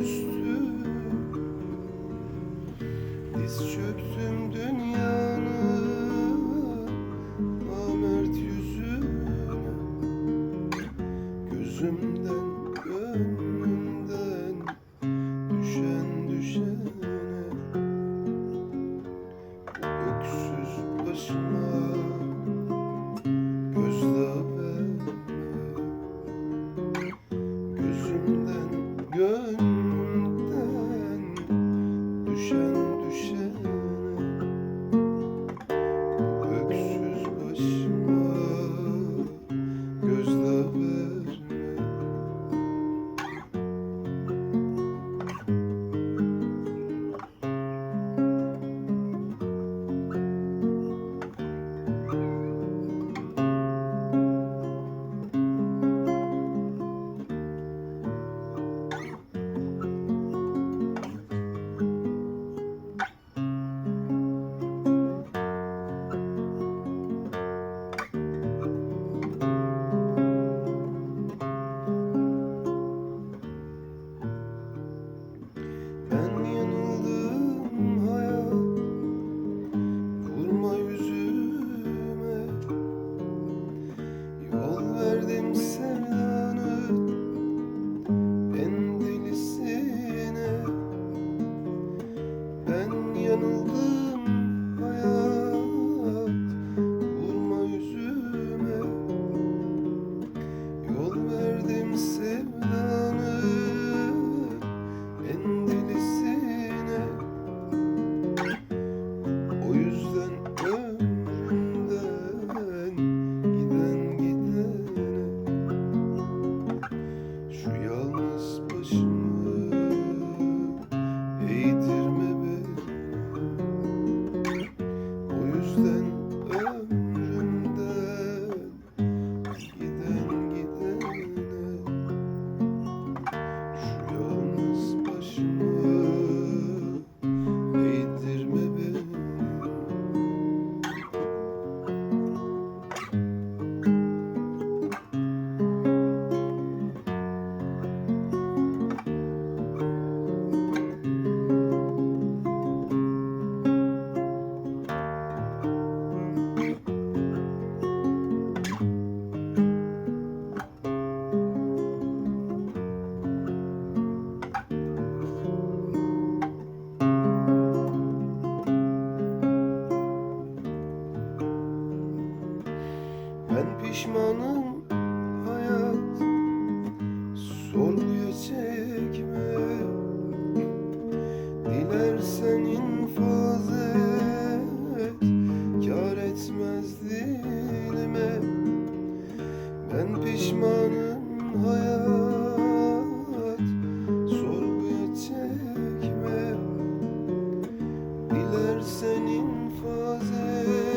üstü Diz çöktüm dünyanın Namert yüzüne. Gözüm pişmanım hayat. Sorguya çekme. Dilersen infaz et. Kar etmez dilime. Ben pişmanım hayat. Sorguya çekme. Dilersen infaz et.